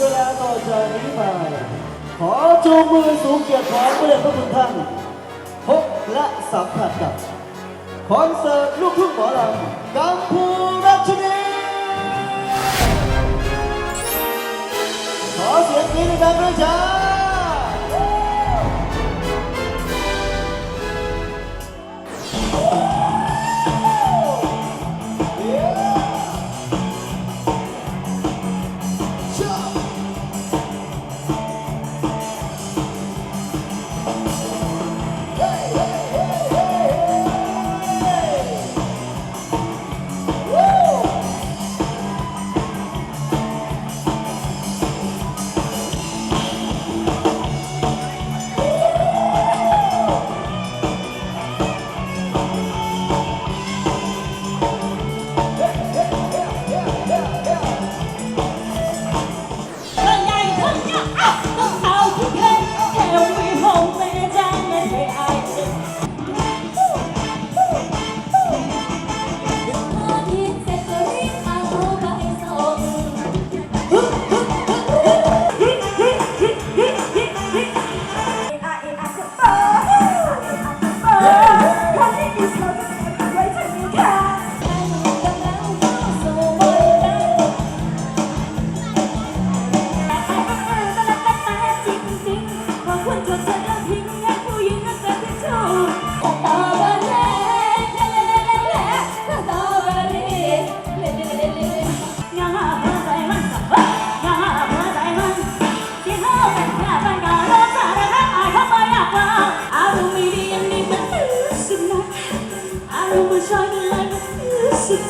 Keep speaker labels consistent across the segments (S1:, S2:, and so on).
S1: เวลาต่อจากนี้ไป ขอจูงมือสูงเกียรติของพระเดชพระคุณท่านพบและสัมผัสกับคอนเสิร์ตลูกทุ่งหมอลำกัมพูรัชนีขอเสียงนี้ดดังด้วยจ้า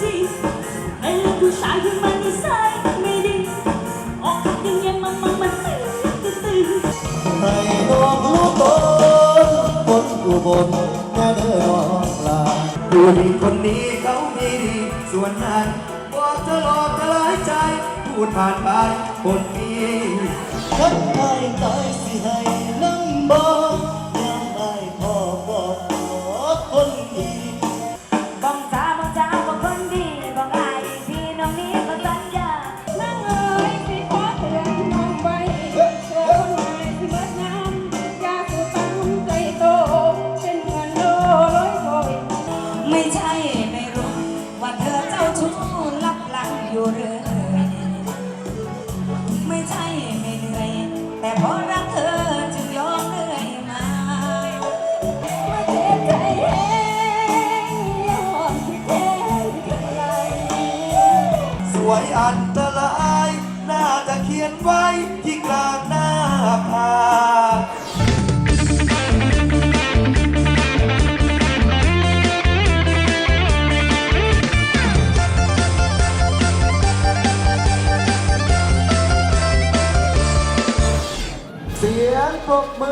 S2: สิเป็นผู้ชายที่มันนิสัยไม่ดีอกหักยังยังมันมันมันตื่นตื่น
S1: ให้น้องรู้ตนคนอุบลแม่เด้อน้องลา
S3: ผู้หญิงคนนี้เขามีดีส่วนนั้นบอกเธอหลอกเธอหลายใจพูดผ่านไปคนนี้
S1: อยู่
S2: เรื่อย
S4: ไม่ใช่ไม่เหนื่อยแต่เพราะรักเธอจึงยอมเรื่อยมา
S2: มาเจ็บใจเองยอมที่แท้กันไร
S3: สวยอันตราย น่าจะเขียนไว้ที่กลาง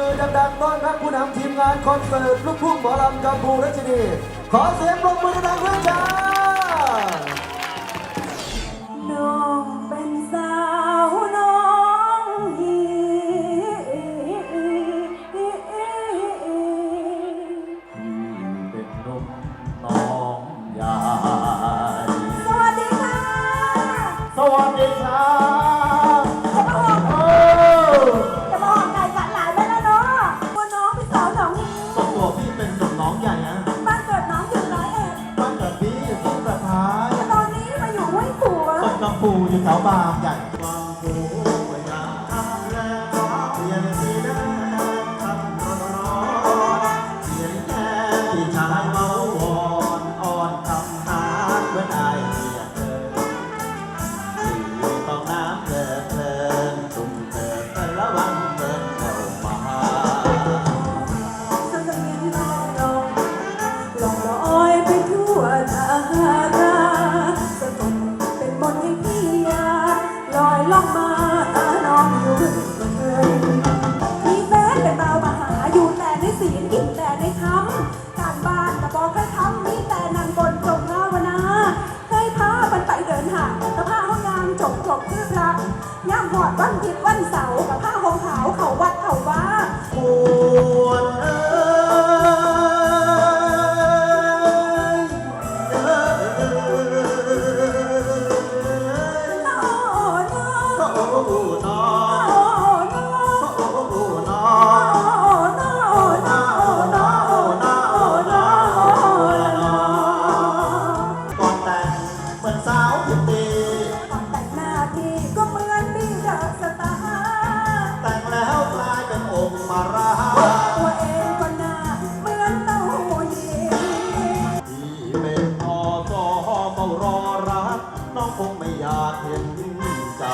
S1: อดังๆต้อนรับผู้นำทีมงานคอนเสิร์ตลูกทุ่งหมอลำกัมพูรัชนี ขอเสียงปรบมือดังๆด้วยจ้า
S2: น้องเป็นสาวน้องฮี
S1: เป็นนมน้องใหญ่
S2: สวัสดีค่ะ
S1: สวัสดีครับ
S2: จะ งเดินเข้า
S1: มา
S2: สำเนียงน้องลองลองลอยไปทั่วทา กินแต่ได้ทำการบ้านกระบอกให้ทำมีแต่นันบนจงภาวนาเคยพาบันไปเดินหาสภาห้องงามจบจบเพื่อพระย่ามหอดวันจิตวันเสาร์กับผ้าหงขาวเขาวัดเขาว่า
S1: ปวดเอ้
S2: โอ้
S1: อา
S2: ร
S5: อรั
S2: ก น้องค
S5: ง
S2: ไม่อยากเห็นใจ